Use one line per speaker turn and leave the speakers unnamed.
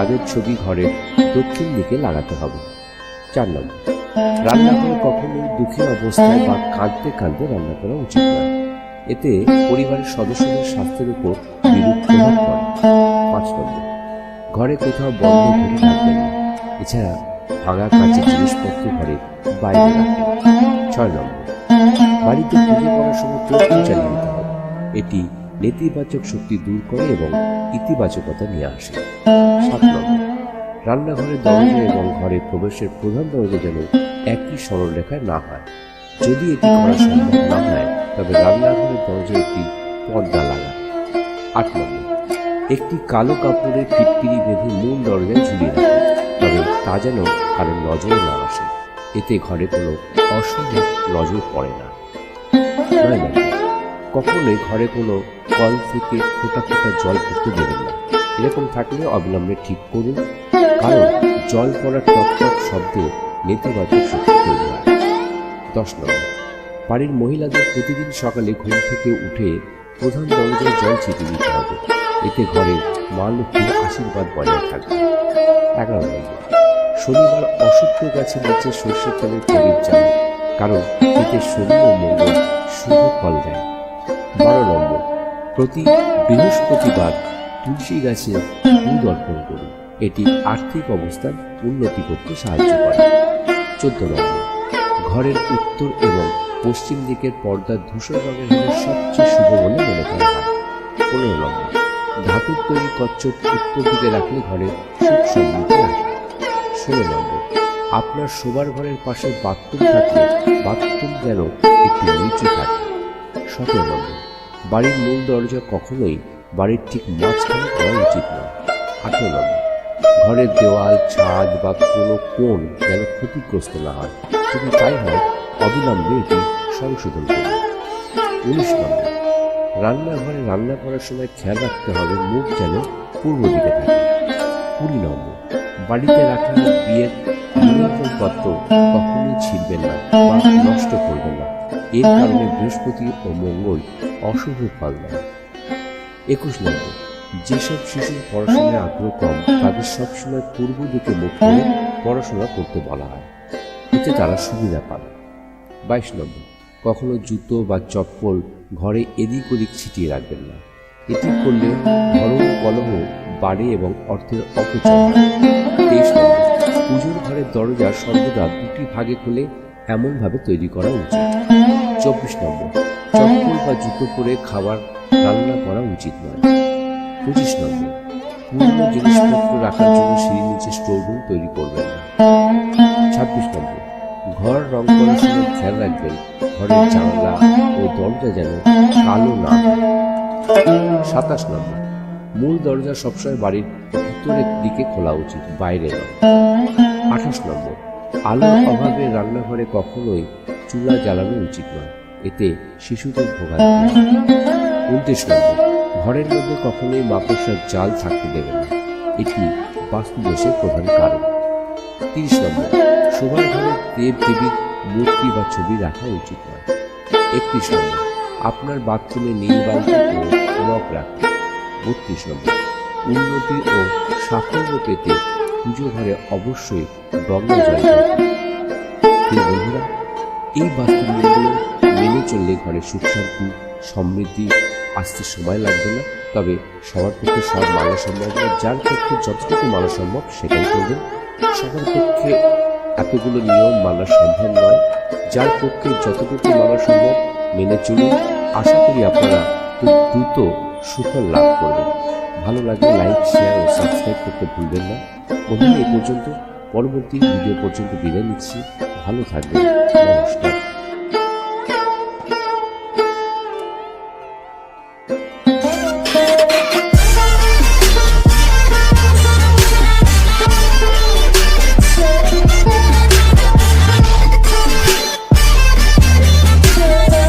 তাদের ছবি ঘরের দক্ষিণ দিকে লাগাতে হবে। চার নম্বর, রান্নাঘরে কখনোই দুঃখী অবস্থায় বা কাঁদতে কাঁদতে রান্না করা উচিত নয় এতে পরিবারের সদস্যদের স্বাস্থ্যের উপর বিরূপ প্রভাব পড়ে। পাঁচ নম্বর, ঘরে কোথাও বন্ধ ঘরে রাখবেন না। এছাড়া ভাঙা কাঁচের জিনিসপত্র ঘরে বাইরে রাখবেন। ছয় নম্বর, বাড়িতে পুজো করার সময় চালিয়ে এটি নেতিবাচক শক্তি দূর করে এবং ইতিবাচকতা নিয়ে আসে। সাত নম্বর, রান্নাঘরের দরজা এবং ঘরে প্রবেশের প্রধান দরজা যেন একই সরল রেখায় না হয়। যদি এটি করা সম্ভব না হয়, তবে রান্নাঘরের দরজায় একটি পর্দা লাগা আট নম্বর, একটি কালো কাপড়ের টিটকিরি বেঁধে মূল দরজায় ঝুলিয়ে রাখুন, তবে তা যেন কারও নজরে না আসে। এতে ঘরে কোনো অশুভ নজর পড়ে না। কখনোই ঘরে কোনো কল থেকে ফোটা ফোটা জল পড়তে দেবেন না। এরকম থাকলে অবিলম্বে ঠিক করুন। কারণ জল পড়ার টক টক শব্দে নেতিবাচক শক্তি তৈরি হয়। দশ নম্বর। বাড়ির মহিলাদের প্রতিদিন সকালে ঘুম থেকে উঠে প্রধান দরজায় জল ছিটিয়ে দিতে হবে। এতে ঘরে মা লক্ষ্মীর আশীর্বাদ বজায় থাকবে। এগারো নম্বর। শনিবার অসত্য গাছের নিচে সর্ষের তেলের প্রদীপ জ্বালান। কারণ এতে শনি ও মঙ্গল বৃহস্পতিবার তুলসী গাছে দুধ অর্পণ করুন। এটি আর্থিক অবস্থার উন্নতি করতে সাহায্য করে। চোদ্দ নম্বর, ঘরের উত্তর এবং পশ্চিম দিকের পর্দার ধূসর রঙের হলে সবচেয়ে শুভ বলে মনে করা হয়। পনেরো নম্বর, ধাতুর তৈরি কচ্ছপ উত্তর দিকে রাখলে ঘরে সুখ সমৃদ্ধি আসে। ষোলো নম্বর, আপনার শোবার ঘরের পাশে বাথরুম থাকলে বাথরুম যেন একটু নিচু থাকে। সতেরো নম্বর বাড়ির মূল দরজা কখনোই বাড়ির ঠিক মাঝখানে করা উচিত নয়। আঠেরো নম্বর ঘরের দেওয়াল, ছাদ বা কোনো কোণ যেন ক্ষতিগ্রস্ত না হয়। যদি তাই হয় অবিলম্বে এটি সংশোধন করুন। উনিশ নম্বর। রান্নাঘরে রান্না করার সময় খেয়াল রাখতে হবে, মুখ যেন পূর্ব দিকে থাকে। কুড়ি নম্বর। বাড়িতে রাখা বিয়ের নিমন্ত্রণ পত্র কখনোই ছিঁড়বেন না বা নষ্ট করবেন না। এর কারণে বৃহস্পতি ও মঙ্গল অশুভ ফল দেয়। একুশ নম্বর, যেসব শিশুর পড়াশোনায় আগ্রহ কম, তাদের সবসময় পূর্ব দিকে মুখ করে পড়াশোনা করতে বলা হয়। এতে তারা সুবিধা পাবে বাইশ নম্বর, কখনো জুতো বা চপ্পল ঘরে এদিক ওদিক ছিটিয়ে রাখবেন না। এটি করলে ঘরোয়া কলহ, বাড়ে এবং অর্থের অপচয় পুজোর ঘরের দরজা সর্বদা দুটি ভাগে খুলে এমনভাবে তৈরি করা উচিত। চব্বিশ নম্বর। চপ্পল বা জুতো পরে খাবার রান্না করা উচিত নয়। পঁচিশ নম্বর। পুরনো জিনিসপত্র রাখার জন্য সিঁড়ির নিচে স্টোররুম তৈরি করবেন না। ছাব্বিশ নম্বর। ঘর রং করার সময় খেয়াল রাখবেন, ঘরের জানলা ও দরজা যেন কালো না সাতাশ নম্বর। মূল দরজা সবসময় বাড়ির ভিতরের দিকে খোলা উচিত, বাইরে নয়। আঠাশ নম্বর। আলোর অভাবে রান্নাঘরে কখনোই চুলা জ্বালানো উচিত নয়। এতে শিশুদের ভোগান্তি। উনত্রিশ নম্বর ঘরের মধ্যে কখনোই মাকড়সার জাল থাকতে দেবেন না। এটি বাস্তুদোষের প্রধান কারণ। তিরিশ নম্বর। শোবার ঘরে দেব দেবীর মূর্তি বা ছবি রাখা উচিত নয়। একত্রিশ নম্বর। আপনার বাথরুমে নীল বালতি ও মগ রাখুন। বত্রিশ নম্বর। উন্নতি ও সাফল্য পেতে পুজো ঘরে অবশ্যই জল বন্ধুরা এই বাস্তুনিয়মগুলো মেনে চললে ঘরে সুখ শান্তি, সমৃদ্ধি আসতে সময় লাগবে না। তবে সবার পক্ষে সব মানা সম্ভব যার পক্ষে যতটুকু মানা সম্ভব সেটাই করবেন সবার পক্ষে এতগুলো নিয়ম মানা সম্ভব নয়, যার পক্ষে যতটুকু মানা সম্ভব মেনে চলুন আশা করি আপনারা খুব দ্রুত সুফল লাভ করবেন। ভালো লাগলে লাইক শেয়ার ও সাবস্ক্রাইব করতে ভুলবেন না। বন্ধুরা এই পর্যন্ত। পরবর্তী ভিডিও পর্যন্ত বিদায় নিচ্ছি। ভালো থাকবেন। নমস্কার।